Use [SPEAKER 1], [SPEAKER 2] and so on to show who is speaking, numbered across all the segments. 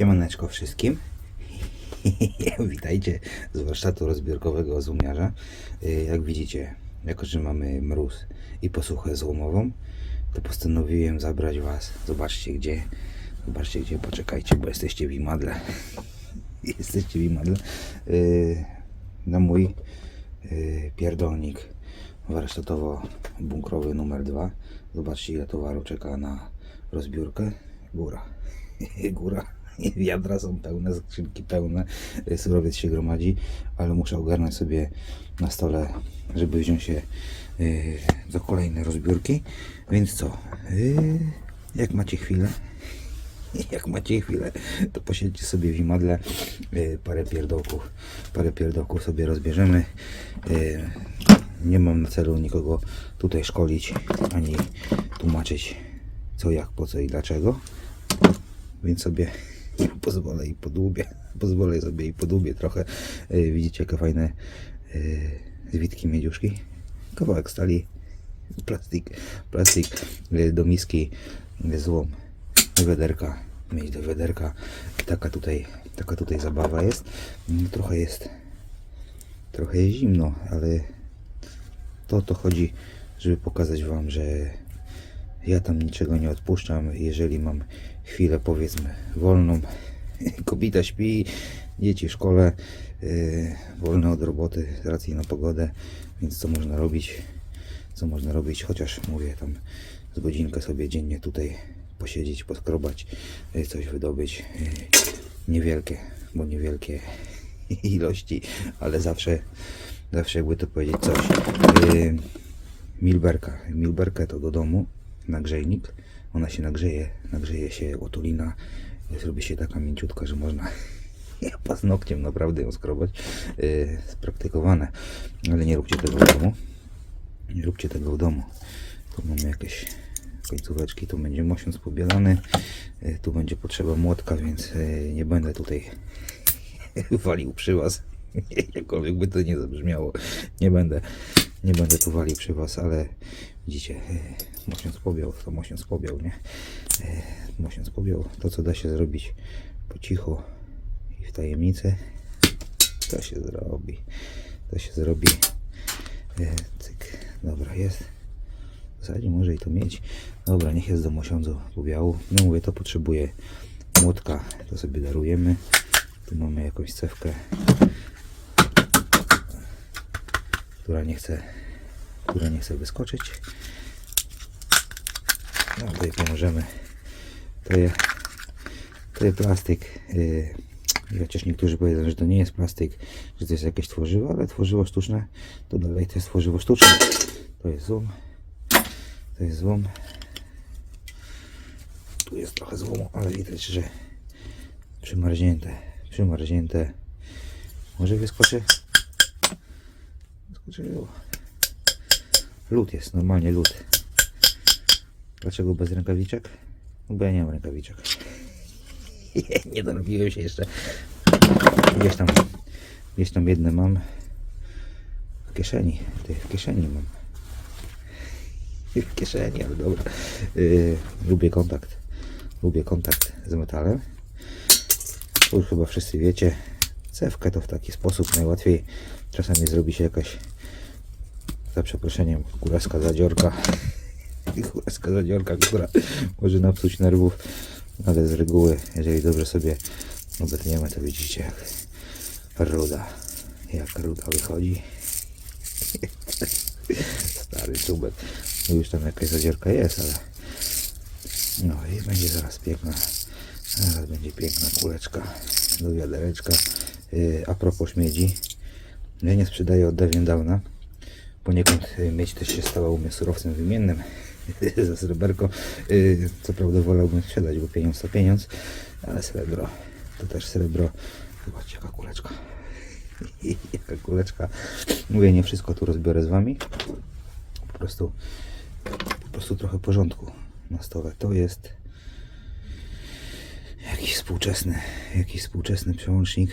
[SPEAKER 1] Siemaneczko wszystkim. Witajcie z warsztatu rozbiórkowego złomiarza. Y, Jak widzicie, jako że mamy mróz i posłuchę złomową, to postanowiłem zabrać Was. Zobaczcie gdzie. Zobaczcie gdzie, poczekajcie, bo jesteście w Imadle. jesteście w Imadle. Y, Na mój y, pierdolnik warsztatowo-bunkrowy numer 2. Zobaczcie ile towaru czeka na rozbiórkę. Góra. Góra. Wiadra są pełne, skrzynki pełne, y, surowiec się gromadzi, ale muszę ogarnąć sobie na stole, żeby wziąć się y, do kolejnej rozbiórki. Więc co? Y, jak macie chwilę, jak macie chwilę, to posiedźcie sobie w imadle parę pierdołków, parę pierdołków sobie rozbierzemy. Nie mam na celu nikogo tutaj szkolić, ani tłumaczyć co, jak, po co i dlaczego. Więc sobie pozwolę i podłubię. Pozwolę sobie i podłubię trochę. Y, Widzicie jakie fajne y, zwitki miedziuszki. Kawałek stali, plastik, plastik y, do miski, złom, wiaderka, mieć do wiaderka. I taka tutaj, taka tutaj zabawa jest. No, trochę jest, trochę jest zimno, ale to to chodzi, żeby pokazać Wam, że ja tam niczego nie odpuszczam. Jeżeli mam chwilę, powiedzmy, wolną, kobieta śpi, dzieci w szkole, yy, wolne od roboty z racji na pogodę, więc co można robić? Co można robić? Chociaż mówię tam z godzinkę sobie dziennie tutaj posiedzieć, poskrobać, yy, coś wydobyć. Yy, niewielkie, bo niewielkie ilości, ale zawsze, zawsze jakby to powiedzieć coś. Yy, Milberka. Milberkę to do domu, nagrzejnik. Ona się nagrzeje, nagrzeje się otulina. Zrobi się taka mięciutka, że można paznokciem naprawdę ją skrobać. Yy, spraktykowane. Ale nie róbcie tego w domu. Nie róbcie tego w domu. Tu mamy jakieś końcóweczki, tu będzie mosiąc pobielany. Yy, tu będzie potrzeba młotka, więc yy, nie będę tutaj walił przy was. Jakkolwiek by to nie zabrzmiało. Nie będę, nie będę tu walił przy was, ale widzicie, mosiąc pobiał, to mosiąc pobiał, nie? E, Mosiąc pobiał, to co da się zrobić po cichu i w tajemnicy, to się zrobi. To się zrobi. E, Cyk, dobra, jest. W zasadzie może i to mieć. Dobra, niech jest do mosiądzu pobiału. No mówię, to potrzebuje młotka, to sobie darujemy. Tu mamy jakąś cewkę, która nie chce, która nie chce wyskoczyć. No tutaj pomożemy. To jest, to jest plastik. Yy, chociaż niektórzy powiedzą, że to nie jest plastik, że to jest jakieś tworzywo, ale tworzywo sztuczne to dalej to jest tworzywo sztuczne. To jest zoom. To jest złom. Tu jest trochę złomu, ale widać, że przymarznięte. Przymarznięte. Może wyskoczy? Wyskoczyło. Lód jest, normalnie lód. Dlaczego bez rękawiczek? Bo ja nie mam rękawiczek. nie dorobiłem się jeszcze. Gdzieś tam, gdzieś tam jedne mam. W kieszeni. Ty, w kieszeni mam. W kieszeni, ale dobra. Yy, lubię kontakt. Lubię kontakt z metalem. Już chyba wszyscy wiecie. Cewkę to w taki sposób najłatwiej. Czasami zrobi się jakaś za przeproszeniem kurewska zadziorka. Kurewska zadziorka, która może napsuć nerwów. Ale z reguły, jeżeli dobrze sobie obetniemy, to widzicie jak ruda. Jak ruda wychodzi. Stary czubek. No już tam jakaś zadziorka jest, ale no i będzie zaraz piękna zaraz będzie piękna kuleczka do wiadereczka. Yy, a propos śmiedzi, ja nie sprzedaję od dawien dawna. Poniekąd y, miedź też się stała u mnie surowcem wymiennym za sreberko. Yy, co prawda wolałbym sprzedać, bo pieniądz to pieniądz, ale srebro to też srebro. Zobaczcie jaka kuleczka. jaka kuleczka. Mówię, nie wszystko tu rozbiorę z wami. Po prostu, po prostu trochę porządku na stole. To jest jakiś współczesny, jakiś współczesny przełącznik.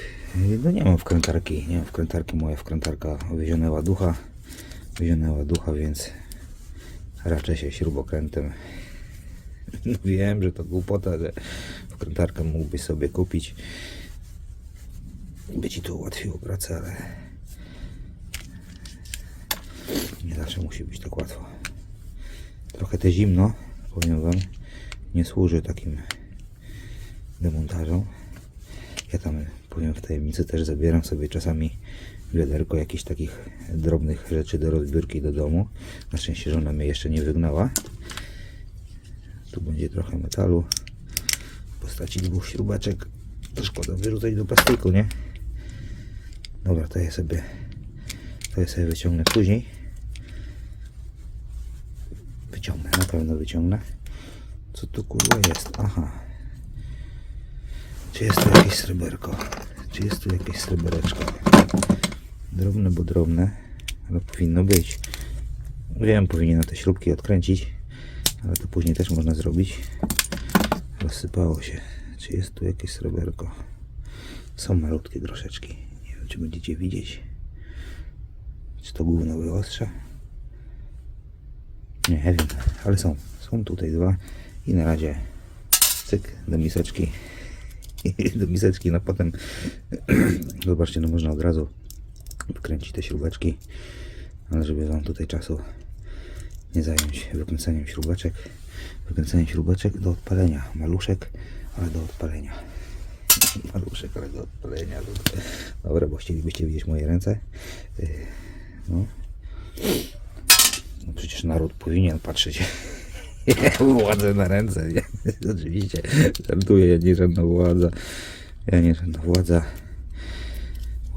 [SPEAKER 1] No nie mam wkrętarki, nie mam wkrętarki. Moja wkrętarka wyzionęła ducha. Wyzionęła ducha, więc raczej się śrubokrętem No wiem, że to głupota, że wkrętarkę mógłbyś sobie kupić. By ci to ułatwiło pracę, ale nie zawsze musi być tak łatwo. Trochę te zimno, powiem wam, nie służy takim demontażom. Ja tam, powiem w tajemnicy, też zabieram sobie czasami wiaderko jakichś takich drobnych rzeczy do rozbiórki do domu. Na szczęście żona mnie jeszcze nie wygnała. Tu będzie trochę metalu. W postaci dwóch śrubeczek. To szkoda wyrzucać do plastiku, nie? Dobra, to ja sobie to ja sobie wyciągnę później. Wyciągnę, na pewno wyciągnę. Co tu kurwa jest? Aha. Czy jest tu jakieś sreberko? Czy jest tu jakieś srebereczko? Drobne, bo drobne, ale powinno być. Wiem, powinienem te śrubki odkręcić, ale to później też można zrobić. Rozsypało się. Czy jest tu jakieś sreberko? Są malutkie groszeczki. Nie wiem, czy będziecie widzieć. Czy to główne wyostrza? Nie wiem, ale są. Są tutaj dwa. I na razie cyk do miseczki. do miseczki, no potem zobaczcie, no można od razu wkręcić te śrubeczki, ale żeby wam tutaj czasu nie zająć wykręcaniem śrubeczek, wykręcaniem śrubeczek do odpalenia, maluszek, ale do odpalenia. Maluszek, ale do odpalenia. Dobra, bo chcielibyście widzieć moje ręce. Yy, No. No przecież naród powinien patrzeć władzę na ręce. Nie? Oczywiście, żartuję, nie żadna władza. Ja nie żadna władza.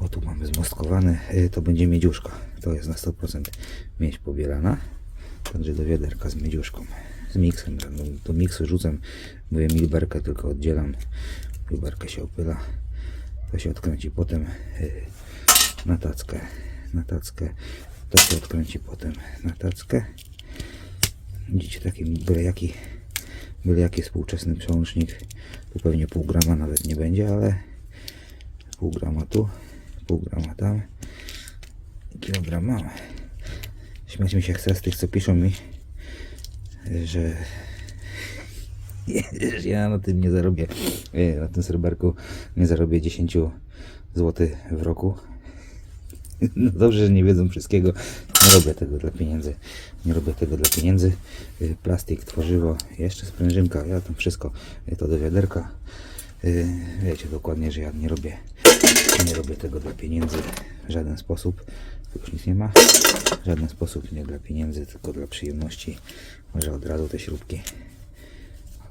[SPEAKER 1] O, tu mamy zmostkowane. Y, To będzie miedziuszka. To jest na 100% miedź pobielana. Także do wiaderka z miedziuszką. Z miksem. No, Do miksu rzucam. Mówię milberkę, tylko oddzielam. Milberkę się opyla. To się odkręci potem y, na tackę. Na tackę. To się odkręci potem na tackę. Widzicie taki byle jaki, byle jaki współczesny przełącznik. Tu pewnie pół grama nawet nie będzie, ale pół grama tu, pół grama tam, kilogram mam. Śmiać mi się chce z tych, co piszą mi, że ja na tym nie zarobię, e, na tym sreberku nie zarobię 10 zł w roku. No dobrze, że nie wiedzą wszystkiego. Nie robię tego dla pieniędzy. Nie robię tego dla pieniędzy. Y, Plastik, tworzywo, jeszcze sprężynka. Ja tam wszystko y, to do wiaderka. Wiecie dokładnie, że ja nie robię nie robię tego dla pieniędzy w żaden sposób. Tu już nic nie ma. W żaden sposób nie dla pieniędzy, tylko dla przyjemności. Może od razu te śrubki.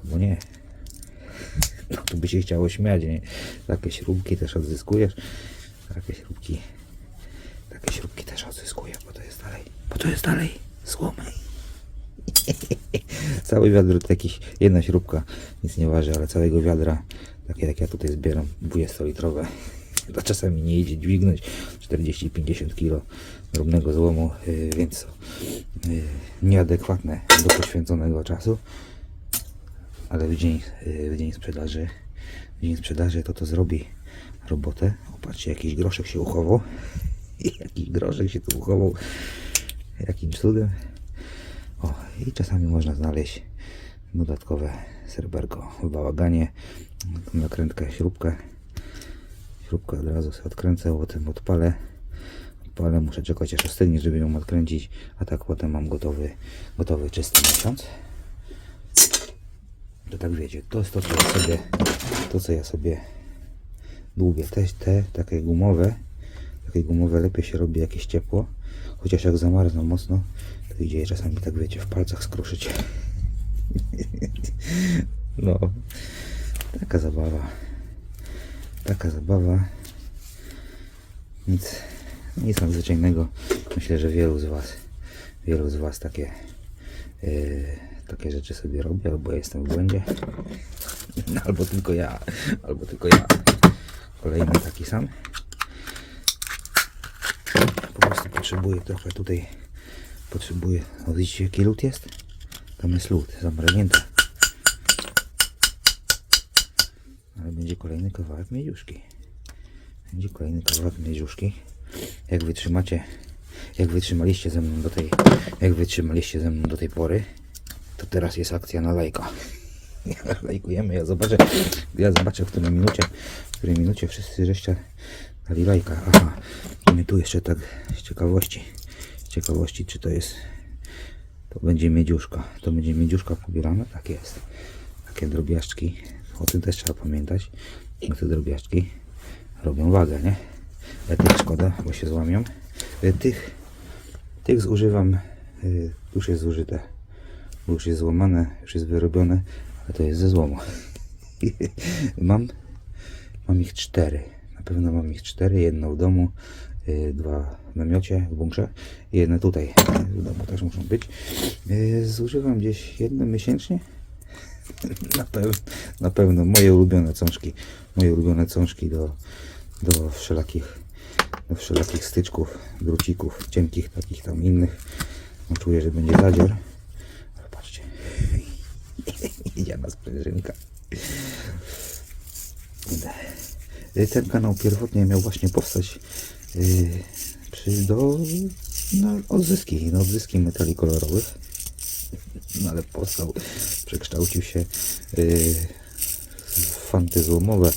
[SPEAKER 1] Albo nie. No tu by się chciało śmiać, nie? Takie śrubki też odzyskujesz. Takie śrubki takie śrubki też odzyskuję, bo to jest dalej, bo to jest dalej słomy. Cały wiadro to jakiś, jedna śrubka, nic nie waży, ale całego wiadra, takie jak ja tutaj zbieram, 20-litrowe, to czasami nie idzie dźwignąć 40-50 kg drobnego złomu, yy, więc yy, nieadekwatne do poświęconego czasu, ale w dzień, yy, w dzień sprzedaży, w dzień sprzedaży to to zrobi robotę. Opatrzcie, jakiś groszek się uchował. Jakiś groszek się tu uchował. Jakimś cudem. O, i czasami można znaleźć dodatkowe serberko w bałaganie. Nakrętkę, śrubkę. Śrubkę od razu sobie odkręcę, potem odpalę. Odpalę, muszę czekać aż ostygnie, żeby ją odkręcić, a tak potem mam gotowy, gotowy czysty miesiąc. To tak wiecie, to jest to, co ja sobie, to co ja sobie dłubię. Te, te takie gumowe, takie gumowe lepiej się robi jakieś ciepło. Chociaż jak zamarzną mocno, to idzie czasami tak wiecie, w palcach skruszyć. No, taka zabawa. Taka zabawa. Nic, nic nadzwyczajnego. Myślę, że wielu z Was, wielu z Was takie, yy, takie rzeczy sobie robi, albo ja jestem w błędzie. Albo tylko ja, albo tylko ja. Kolejny taki sam. Po prostu potrzebuję trochę tutaj, potrzebuję, widzicie jaki lód jest? Tam jest lód, zamarznięty. Będzie kolejny kawałek miedziuszki. Będzie kolejny kawałek miedziuszki. Jak wytrzymacie, jak wytrzymaliście ze mną do tej, jak wytrzymaliście ze mną do tej pory, to teraz jest akcja na lajka. Lajkujemy, ja zobaczę, ja zobaczę w której minucie, w której minucie wszyscy żeście dali lajka. Aha, my tu jeszcze tak z ciekawości, z ciekawości, czy to jest, to będzie miedziuszka, to będzie miedziuszka pobierana, tak jest. Takie drobiażdżki, o tym też trzeba pamiętać, te drobiażdżki robią wagę, nie? Ale tych szkoda, bo się złamią. Y, Tych, tych zużywam, y, już jest zużyte, bo już jest złamane, już jest wyrobione, ale to jest ze złomu. mam, mam ich cztery. Na pewno mam ich cztery. Jedno w domu, y, dwa w namiocie, w bunkrze i jedno tutaj. W domu też muszą być. Zużywam gdzieś jedno miesięcznie. Na, pew, na pewno moje ulubione cążki. Moje ulubione cążki do, do wszelakich do wszelakich styczków, drucików, cienkich, takich tam innych. No, czuję, że będzie zadzior. Ale patrzcie. Idzie na sprężynka. Ten kanał pierwotnie miał właśnie powstać yy, przy, do na odzyski, odzyski metali kolorowych. No ale powstał, przekształcił się yy, w fanty złomowe.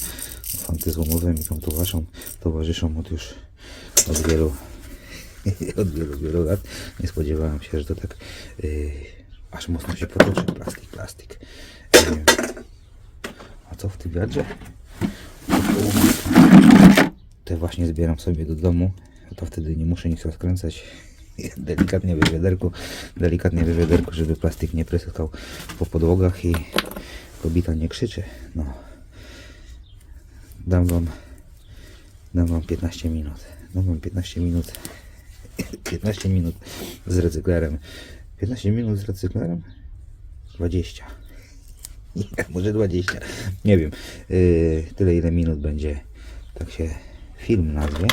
[SPEAKER 1] Fanty złomowe mi tam towarzyszą, towarzyszą od już od wielu, od wielu, wielu lat. Nie spodziewałem się, że to tak yy, aż mocno się potoczy. Plastik, plastik. Yy, a co w tym wiadrze? Te właśnie zbieram sobie do domu. To wtedy nie muszę nic rozkręcać. Delikatnie w wiaderku, delikatnie w żeby plastik nie pryskał po podłogach i kobita nie krzyczy. No. Dam wam, dam wam 15 minut. Dam wam 15 minut. 15 minut z recyklerem. 15 minut z recyklerem? 20. Nie, może 20. Nie wiem. Yy, tyle ile minut będzie. Tak się film nazwie.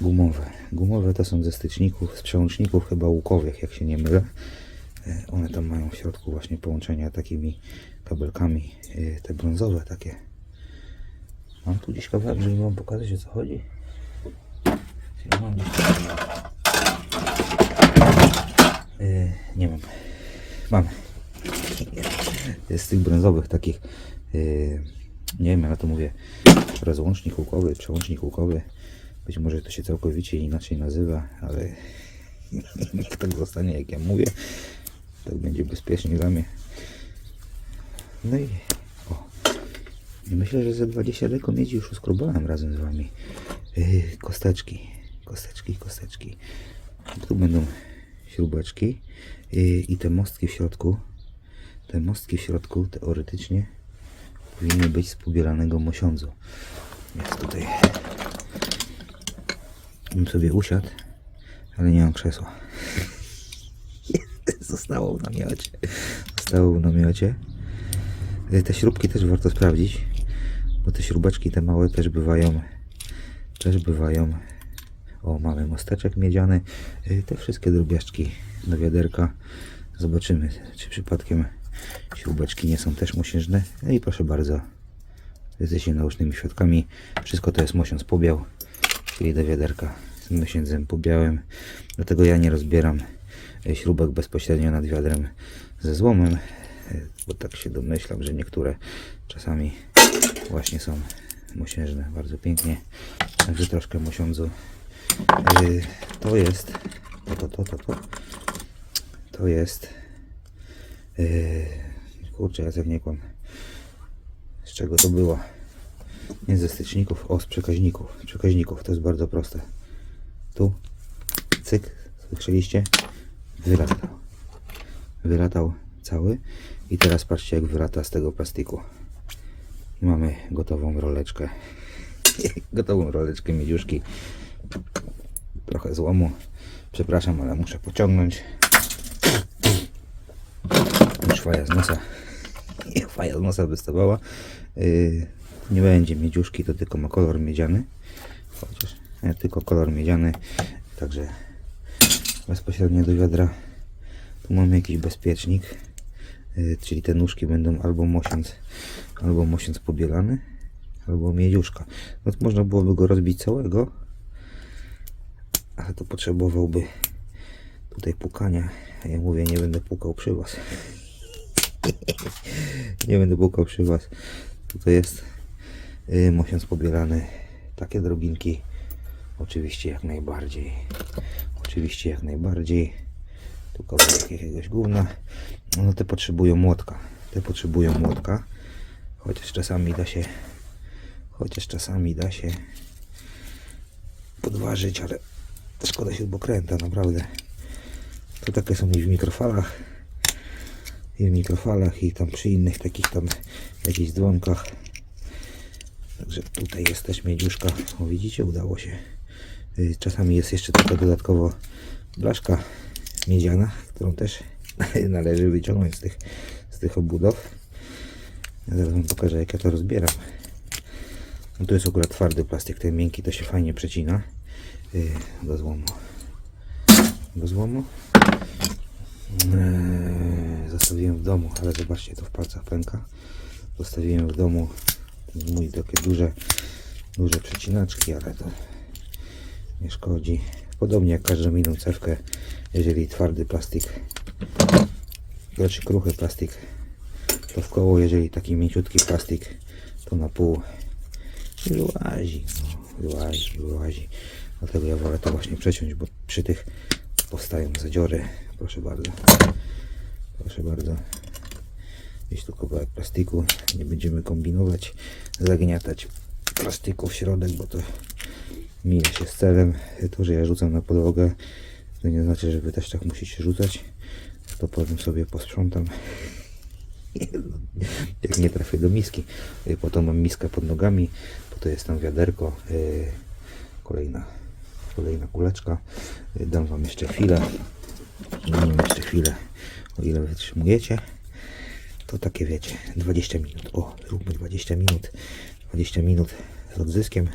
[SPEAKER 1] Gumowe. Gumowe to są ze styczników, z przełączników chyba łukowych, jak się nie mylę. Yy, One tam mają w środku właśnie połączenia takimi kabelkami. Yy, te brązowe takie. Mam tu gdzieś kawałek, żeby wam pokazać o co chodzi. Mam gdzieś... Yy, nie mam. Mam. Z tych brązowych takich, yy, nie wiem, ja to mówię, rozłącznik łukowy, przełącznik łukowy. Być może to się całkowicie inaczej nazywa, ale niech tak zostanie jak ja mówię. Tak będzie bezpiecznie dla mnie. No i o. Myślę, że ze 20 deko miedzi już uskrobałem razem z wami. Yy, kosteczki, kosteczki, kosteczki. Tu będą śrubeczki yy, i te mostki w środku. Te mostki w środku teoretycznie powinny być z pobieranego mosiądzu. Jest tutaj. Bym sobie usiadł, ale nie mam krzesła. Zostało w namiocie. Zostało w namiocie. Y, Te śrubki też warto sprawdzić, bo te śrubeczki te małe też bywają też bywają o mamy mosteczek miedziany Y, te wszystkie drobiażdżki do wiaderka zobaczymy czy przypadkiem śrubeczki nie są też mosiężne no i proszę bardzo jesteście naocznymi świadkami wszystko to jest mosiąc pobiał czyli do wiaderka. Z mosiędzem pobiałem dlatego ja nie rozbieram y, śrubek bezpośrednio nad wiadrem ze złomem y, bo tak się domyślam, że niektóre czasami właśnie są mosiężne bardzo pięknie. Także troszkę mosiądzu. Yy, to jest to, to, to, to, to to jest kurczę, ja nie kłam z czego to było nie ze styczników, o z przekaźników. Przekaźników, to jest bardzo proste. Tu, cyk słyszeliście? wylatał. Wylatał cały. I teraz patrzcie jak wylata z tego plastiku. I mamy gotową roleczkę. Gotową roleczkę miedziuszki. Trochę złomu. Przepraszam, ale muszę pociągnąć. Już faja z nosa. Faja z nosa wystawała. Yy, nie będzie miedziuszki, to tylko ma kolor miedziany. Chociaż nie, tylko kolor miedziany także bezpośrednio do wiadra. Tu mamy jakiś bezpiecznik yy, czyli te nóżki będą albo mosiąc albo mosiąc pobielany albo miedziuszka. No można byłoby go rozbić całego ale to potrzebowałby tutaj pukania ja mówię nie będę pukał przy was. Nie będę pukał przy was. Tutaj jest mosiąc pobielany. Takie drobinki. Oczywiście jak najbardziej. Oczywiście jak najbardziej. Tu kawałek jakiegoś gówna. No te potrzebują młotka. Te potrzebują młotka. Chociaż czasami da się chociaż czasami da się podważyć, ale szkoda śrubokręta, naprawdę. To takie są i w mikrofalach i w mikrofalach i tam przy innych takich tam jakichś dzwonkach. Także tutaj jest też. O, widzicie, udało się. Y, Czasami jest jeszcze taka dodatkowo blaszka miedziana, którą też należy wyciągnąć z tych, z tych obudow. Ja zaraz wam pokażę jak ja to rozbieram. No to jest akurat twardy plastik, ten miękki to się fajnie przecina. Yy, do złomu. Do złomu. Yy, zostawiłem w domu, ale zobaczcie, to w palcach pęka. Zostawiłem w domu mój takie duże, duże przecinaczki, ale to nie szkodzi. Podobnie jak każdą inną cewkę, jeżeli twardy plastik, znaczy kruchy plastik, to w koło, jeżeli taki mięciutki plastik, to na pół i wyłazi, no, wyłazi, wyłazi. Dlatego ja wolę to właśnie przeciąć, bo przy tych powstają zadziory. Proszę bardzo. Proszę bardzo. Jest tu kawałek plastiku. Nie będziemy kombinować, zagniatać plastiku w środek, bo to mija się z celem. To, że ja rzucam na podłogę, to nie znaczy, że wy też tak musicie rzucać. To potem sobie posprzątam. Jak nie trafię do miski. Y, Po to mam miskę pod nogami, po to jest tam wiaderko. y, Kolejna, kolejna kuleczka. Y, Dam wam jeszcze chwilę. Dam wam jeszcze chwilę, o ile wytrzymujecie. To takie wiecie, 20 minut. O, zróbmy 20 minut. 20 minut z odzyskiem.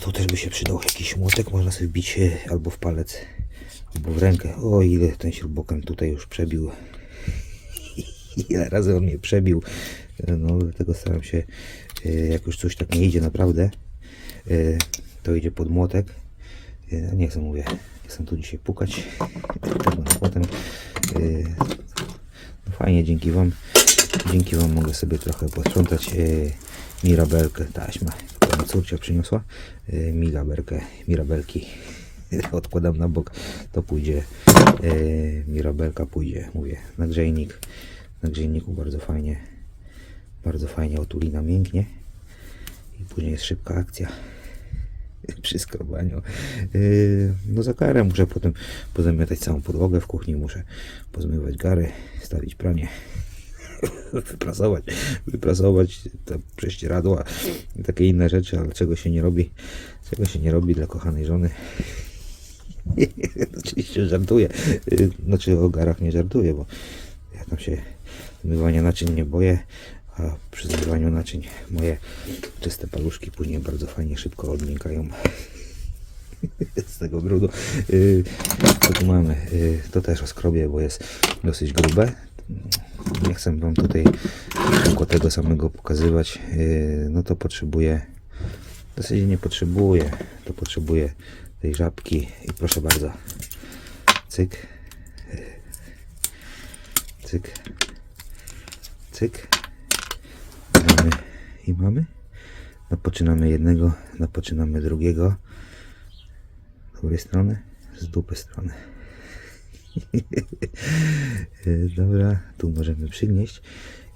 [SPEAKER 1] Tu też by się przydał jakiś młotek, można sobie wbić e, albo w palec, albo w rękę. O, ile ten śrubokręt tutaj już przebił. Ile razy on mnie przebił. No, dlatego staram się, e, jak już coś tak nie idzie naprawdę, e, to idzie pod młotek. Nie chcę, mówię, nie chcę tu dzisiaj pukać. Potem. Fajnie, dzięki Wam. Dzięki Wam mogę sobie trochę posprzątać e, mirabelkę, taśma, którą córcia przyniosła. E, mirabelkę, mirabelki odkładam na bok, to pójdzie e, mirabelka, pójdzie, mówię, na grzejnik. Na grzejniku bardzo fajnie, bardzo fajnie otulina mięknie i później jest szybka akcja przy skrobaniu. Yy, no za karę muszę potem pozamiatać całą podłogę w kuchni, muszę pozmywać gary, stawić pranie, wyprasować, wyprasować te prześcieradła i takie inne rzeczy, ale czego się nie robi, czego się nie robi dla kochanej żony. Oczywiście żartuję, Yy, znaczy o garach nie żartuję, bo ja tam się zmywania naczyń nie boję, a przy zmywaniu naczyń moje czyste paluszki później bardzo fajnie szybko odmiękają z tego brudu. Co tu mamy? Yy, to też oskrobię, bo jest dosyć grube. Nie chcę wam tutaj tylko tego samego pokazywać. Yy, no to potrzebuję, w zasadzie nie potrzebuję, to potrzebuję tej żabki i proszę bardzo. Cyk. Cyk. Cyk. I mamy. Napoczynamy jednego, napoczynamy drugiego. Z dobrej strony, z dupy strony. Dobra, tu możemy przygnieść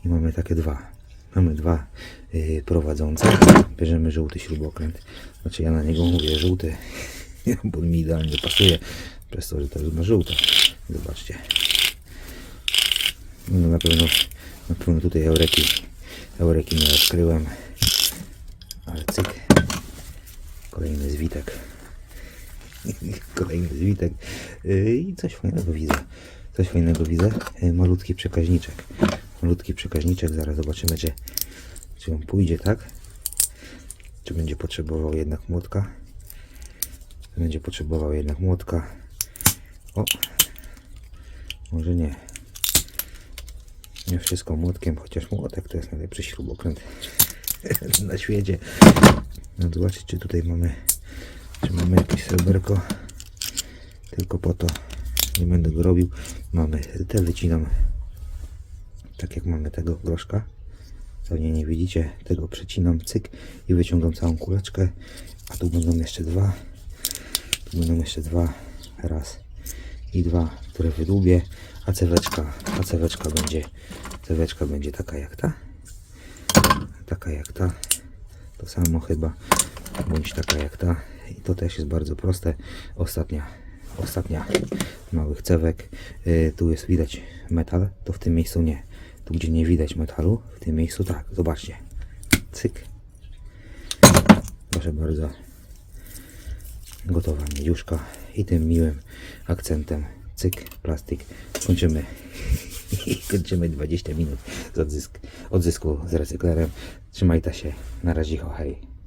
[SPEAKER 1] i mamy takie dwa. Mamy dwa y, prowadzące. Bierzemy żółty śrubokręt. Znaczy ja na niego mówię żółty, bo mi idealnie pasuje przez to, że to ma żółte. Zobaczcie. No na pewno, na pewno tutaj eureki, eureki nie odkryłem. Ale cyk. Kolejny zwitek. Kolejny zwitek. Yy, I coś fajnego widzę. Coś fajnego widzę. Yy, Malutki przekaźniczek. Malutki przekaźniczek. Zaraz zobaczymy, czy, czy on pójdzie, tak? Czy będzie potrzebował jednak młotka? Będzie potrzebował jednak młotka. O! Może nie. Nie wszystko młotkiem, chociaż młotek to jest najlepszy śrubokręt na świecie. No zobaczyć, czy tutaj mamy, czy mamy jakieś sreberko. Tylko po to nie będę go robił. Mamy, te wycinam tak jak mamy tego groszka. Pewnie nie widzicie, tego przecinam cyk i wyciągam całą kuleczkę. A tu będą jeszcze dwa. Tu będą jeszcze dwa. Raz i dwa, które wydłubię. A ceweczka, a ceweczka będzie, ceweczka będzie taka jak ta. Taka jak ta. To samo chyba. Bądź taka jak ta. I to też jest bardzo proste. Ostatnia, ostatnia małych cewek. Y, tu jest widać metal, to w tym miejscu nie. Tu gdzie nie widać metalu, w tym miejscu tak. Zobaczcie. Cyk. Proszę bardzo. Gotowa miedziuszka i tym miłym akcentem cyk, plastik. Kończymy. Kończymy 20 minut z odzysk, odzysku z recyklerem. Trzymajcie się. Na razie, hej.